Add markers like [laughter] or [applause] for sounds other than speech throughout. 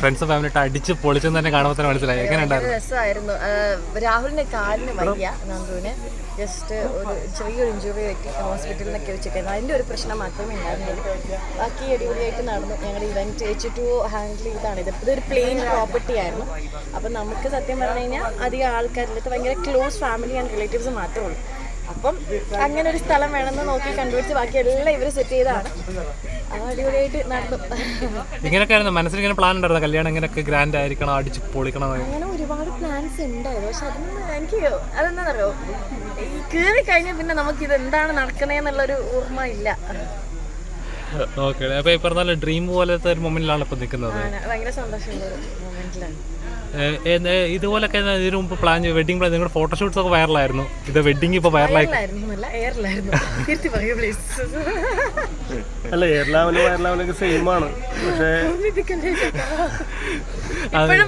Friends family അടിച്ച് പൊളിച്ചെന്ന് തന്നെ കാണുമ്പോൾ തന്നെ മനസ്സിലായി. എങ്ങനെ ഭയങ്കര ഉണ്ടായിരുന്നു രസമായിരുന്നു. രാഹുലിന്റെ കാലിന് വയ്യ നന്ദുവിന്. ജസ്റ്റ് ഒരു ചെറിയൊരു ഇഞ്ചുറി പറ്റി ഹോസ്പിറ്റലിൽ നിന്നൊക്കെ വെച്ചിരിക്കുന്നത് അതിന്റെ ഒരു പ്രശ്നം മാത്രമേ ഉണ്ടായിരുന്നുള്ളൂ. ബാക്കി അടിപൊളിയായിട്ട് നടന്നു. ഞങ്ങളുടെ ഇവന്റ് എച്ച് ടു ഹാൻഡിൽ ചെയ്താണ് ഇത്. ഇതൊരു പ്ലെയിൻ പ്രോപ്പർട്ടി ആയിരുന്നു. അപ്പം നമുക്ക് സത്യം പറഞ്ഞു കഴിഞ്ഞാൽ അധികം ആൾക്കാരുടെ അടുത്ത് ഭയങ്കര ക്ലോസ് ഫാമിലി ആൻഡ് റിലേറ്റീവ്സ് മാത്രമേ ഉള്ളൂ. അപ്പം അങ്ങനെ ഒരു സ്ഥലം വേണമെന്ന് നോക്കി കണ്ടുപിടിച്ച് ബാക്കി എല്ലാം ഇവർ സെറ്റ് ചെയ്തതാണ്. അടിപൊളിയായിട്ട് നടന്നു. ഇങ്ങനെയൊക്കെ മനസ്സിൽ ഇങ്ങനെ പ്ലാൻ ഉണ്ടായിരുന്നു. കല്യാണം ഇങ്ങനെയൊക്കെ ഗ്രാൻഡ് ആയിരിക്കണം അടിച്ച് പൊളിക്കണം. അങ്ങനെ ഒരുപാട് പ്ലാൻസ് ഉണ്ടായിരുന്നു. പക്ഷെ അതൊന്നും എനിക്ക് അതെന്താണെന്നറിയോ ഈ കയറി കഴിഞ്ഞാൽ പിന്നെ നമുക്ക് ഇത് എന്താണ് നടക്കണേന്നുള്ളൊരു ഓർമ്മ ഇല്ല ഓക്കെ അപ്പൊ ഈ പറഞ്ഞ ഡ്രീം പോലത്തെ ഒരു മൊമെന്റിലാണ് ഇപ്പൊ നിൽക്കുന്നത് ഭയങ്കര സന്തോഷമുള്ള മൊമെന്റിലാണ് ഇതുപോലൊക്കെ ഇതിനു മുമ്പ് പ്ലാൻ വെഡിങ് പ്ലാൻ നിങ്ങളുടെ ഫോട്ടോഷൂട്ട്സ് ഒക്കെ വൈറലായിരുന്നു ഇത് വെഡിങ് ഇപ്പൊ വൈറലായി അല്ല എയറിലായിരുന്നു തിരുത്തി പറയൂ പ്ലീസ് അല്ല എയർ ലെവലും വയർ ലെവലൊക്കെ സെയിം ആണ്. പക്ഷേ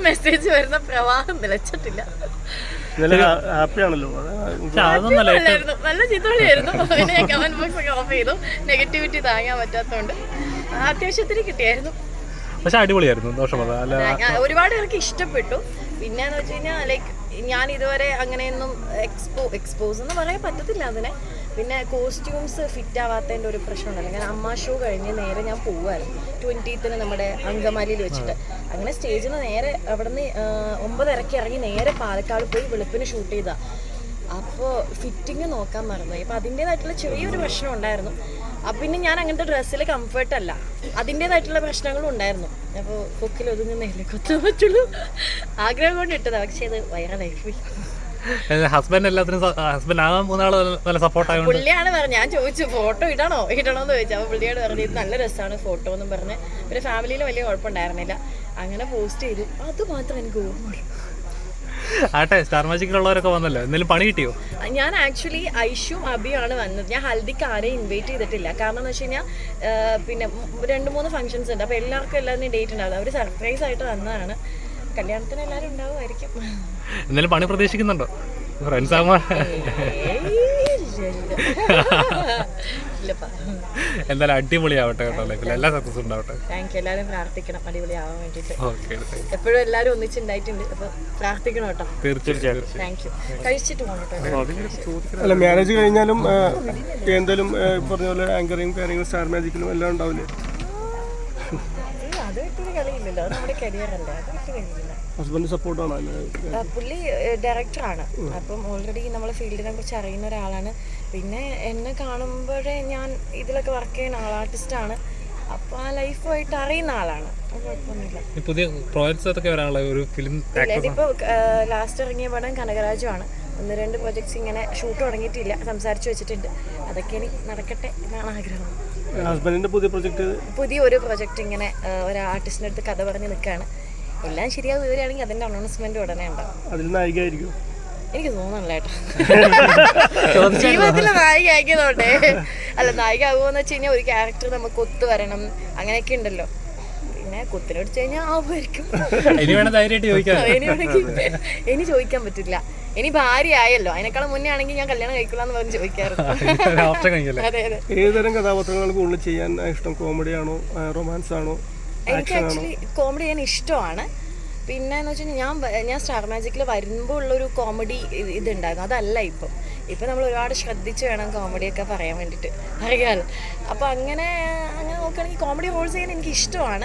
മെസ്സേജ് വരുന്ന പ്രവാഹം നിലച്ചിട്ടില്ല. ഇന്നലെ ഹാപ്പി ആണല്ലോ. നല്ല ചിത്രമായിരുന്നു പിന്നെ ഞാൻ കമന്റ് ബോക്സ് ഒക്കെ ഓഫ് ചെയ്തു. നെഗറ്റിവിറ്റി താങ്ങാൻ പറ്റാത്തതുകൊണ്ട് അത്യാവശ്യത്തിന് കിട്ടിയായിരുന്നു. പക്ഷെ അടിപൊളിയായിരുന്നു. ദോഷമത ഒരുപാട് പേർക്ക് ഇഷ്ടപ്പെട്ടു. പിന്നെന്ന് വെച്ച് കഴിഞ്ഞാൽ ലൈക്ക് ഞാൻ ഇതുവരെ അങ്ങനെയൊന്നും എക്സ്പോ എക്സ്പോസ് എന്ന് പറയാൻ പറ്റത്തില്ല അതിനെ. പിന്നെ കോസ്റ്റ്യൂംസ് ഫിറ്റ് ആവാത്തതിന്റെ ഒരു പ്രശ്നമുണ്ടല്ലോ. ഞാൻ അമ്മ ഷോ കഴിഞ്ഞ് നേരെ ഞാൻ പോവുമായിരുന്നു ട്വന്റീത്തിന് നമ്മുടെ അങ്കമാലിയിൽ വെച്ചിട്ട്. അങ്ങനെ സ്റ്റേജിൽ നിന്ന് നേരെ അവിടെ നിന്ന് ഒമ്പതരക്ക് ഇറങ്ങി നേരെ പാലക്കാട് പോയി വെളുപ്പിന് ഷൂട്ട് ചെയ്താൽ അപ്പോൾ ഫിറ്റിങ് നോക്കാൻ മറന്നുപോയി. അപ്പോൾ അതിന്റേതായിട്ടുള്ള ചെറിയൊരു പ്രശ്നം ഉണ്ടായിരുന്നു. അപ്പം പിന്നെ ഞാൻ അങ്ങനത്തെ ഡ്രസ്സിൽ കംഫർട്ട് അല്ല. അതിന്റേതായിട്ടുള്ള പ്രശ്നങ്ങളും ഉണ്ടായിരുന്നു. അപ്പോൾ കൊക്കിൽ ഒതുങ്ങുന്നില്ല കൊത്താൻ പറ്റുള്ളൂ. ആഗ്രഹം കൊണ്ട് ഇട്ടതാ. പക്ഷേ അത് വൈറലായി പോയി. ഹസ്ബൻഡ് എല്ലാത്തിനും ഹസ്ബൻഡ് ആ മൂന്നാൾ നല്ല സപ്പോർട്ട് ആയതുകൊണ്ട് പുള്ളിയാണ് പറഞ്ഞത്. ഞാൻ ചോദിച്ചു ഫോട്ടോ ഇടണോ? ഇടണോന്ന് ചോദിച്ചു. അപ്പോൾ പുള്ളിയോട് പറഞ്ഞു ഇത് നല്ല രസമാണ് ഫോട്ടോ എന്നും പറഞ്ഞ്. പിന്നെ ഫാമിലിയിൽ വലിയ കുഴപ്പമുണ്ടായിരുന്നില്ല. അങ്ങനെ പോസ്റ്റ് ചെയ്തു. അത് മാത്രം എനിക്ക് ഓർമ്മയുള്ളൂ ആട്ടെ സ്റ്റാർ മാജിക്കിലുള്ളവരൊക്കെ വന്നല്ലോ. എന്തെങ്കിലും പണി കിട്ടിയോ? ഞാൻ ആക്ച്വലി ഐഷും അബിയാണ് വന്നത്. ഞാൻ ഹൽദിക്ക് ആരെയും ഇൻവൈറ്റ് ചെയ്തിട്ടില്ല. കാരണം എന്ന് വെച്ച് കഴിഞ്ഞാൽ പിന്നെ രണ്ട് മൂന്ന് ഫംഗ്ഷൻസ് ഉണ്ട്. അപ്പോൾ എല്ലാവർക്കും എല്ലാവരും ഡേറ്റ് ഉണ്ടാവില്ല അവർ സർപ്രൈസ് ആയിട്ട് വന്നതാണ്. കല്യാണത്തിന് എല്ലാവരും ഉണ്ടാവുമായിരിക്കും. എന്തെങ്കിലും പണി പ്രതീക്ഷിക്കുന്നുണ്ടോ? ഫ്രണ്ട്സ് ആകുമ്പോൾ എന്തായാലും അടിപൊളിയാവട്ടെ കേട്ടോ ലൈഫിൽ എല്ലാ സക്സസ് ഉണ്ടാവട്ടെ. താങ്ക് യു എല്ലാവരും പ്രാർത്ഥിക്കണം. അടിപൊളിയാവാൻ വേണ്ടിയിട്ട്. ഓക്കെ എപ്പോഴും എല്ലാവരും ഒന്നിച്ചുണ്ടായിട്ടുണ്ട്. അപ്പൊ പ്രാർത്ഥിക്കണം കേട്ടോ. തീർച്ചയായിട്ടും താങ്ക് യു കഴിച്ചിട്ട് പോകണം അല്ല മാരേജ് കഴിഞ്ഞാലും എന്തായാലും പറഞ്ഞ പോലെ ആങ്കറിങ് കാര്യങ്ങളും സ്റ്റാർ മാജിക്കിലും എല്ലാം ഉണ്ടാവില്ലേ? അത് വിട്ടൊരു കളിയില്ലല്ലോ. അത് നമ്മുടെ അത് വിട്ട് കളിയില്ല ഹസ്ബൻഡ് സപ്പോർട്ടാണ് പുള്ളി ഡയറക്ടറാണ് അപ്പം ഓൾറെഡി നമ്മൾ ഫീൽഡിനെ കുറിച്ച് അറിയുന്ന ഒരാളാണ്. പിന്നെ എന്നെ കാണുമ്പോഴേ ഞാൻ ഇതിലൊക്കെ വർക്ക് ചെയ്യുന്ന ആൾ ആർട്ടിസ്റ്റാണ് അപ്പോൾ ആ ലൈഫുമായിട്ട് അറിയുന്ന ആളാണ്. പുതിയ പ്രോജക്ട്സ് ഒക്കെ വരാനുള്ള ഒരു ഫിലിം ഇപ്പോൾ ലാസ്റ്റ് ഇറങ്ങിയ പടം കനകരാജുമാണ് ഒന്ന് രണ്ട് പ്രോജക്ട്സ് ഇങ്ങനെ ഷൂട്ട് തുടങ്ങിയിട്ടില്ല. സംസാരിച്ചു വെച്ചിട്ടുണ്ട്. അതൊക്കെ ഇനി നടക്കട്ടെ എന്നാണ് ആഗ്രഹം. ഹസ്ബൻഡിന്റെ പുതിയ പ്രൊജക്ട്? പുതിയ ഒരു പ്രൊജക്ട് ഇങ്ങനെ ഒരു ആർട്ടിസ്റ്റിന്റെ അടുത്ത് കഥ പറഞ്ഞ് നിൽക്കുകയാണ് എല്ലാം ശരിയാ വിവരമാണെങ്കിൽ അതിന്റെ അനൗൺസ്മെന്റ് ഉടനെ ഉണ്ടാവും. അതിൽ നായികയായിരിക്കും. എനിക്ക് തോന്നണില്ല കേട്ടോ. [laughs] ജീവിതത്തിലെ നായിക ആക്കിയതോട്ടെ അല്ല നായിക ആകുമെന്ന് വെച്ച് കഴിഞ്ഞാൽ ഒരു ക്യാരക്ടർ നമുക്ക് ഒത്തു വരണം. അങ്ങനെയൊക്കെ ഉണ്ടല്ലോ. പിന്നെ കുത്തിനോട് കഴിഞ്ഞാൽ ആവുമായിരിക്കും. ഇനി ചോദിക്കാൻ പറ്റില്ല. ഇനി ഭാര്യ ആയല്ലോ. അതിനേക്കാളും മുന്നേ ആണെങ്കിൽ ഞാൻ കല്യാണം കഴിക്കില്ലാന്ന് പറഞ്ഞ് ചോദിക്കാറുണ്ട് [laughs] അതെ അതെ. ഏതുതരം കഥാപാത്രങ്ങളാണ് കൂടുതൽ ചെയ്യാൻ ഇഷ്ടം? കോമഡി ആണോ? റൊമാൻസ് ആണോ? എനിക്ക് ആക്ച്വലി കോമഡി ചെയ്യാൻ ഇഷ്ടമാണ്. പിന്നെ എന്ന് വെച്ചാൽ ഞാൻ ഞാൻ സ്റ്റാർ മാജിക്കിൽ വരുമ്പോൾ ഉള്ളൊരു കോമഡി ഇതുണ്ടായിരുന്നു. അതല്ല ഇപ്പം. ഇപ്പം നമ്മൾ ഒരുപാട് ശ്രദ്ധിച്ച് വേണം കോമഡിയൊക്കെ പറയാൻ വേണ്ടിയിട്ട് അറിയാമല്ലോ അപ്പോൾ അങ്ങനെ അങ്ങനെ നോക്കുകയാണെങ്കിൽ കോമഡി ഹോൾസ് ചെയ്യാൻ എനിക്ക് ഇഷ്ടമാണ്.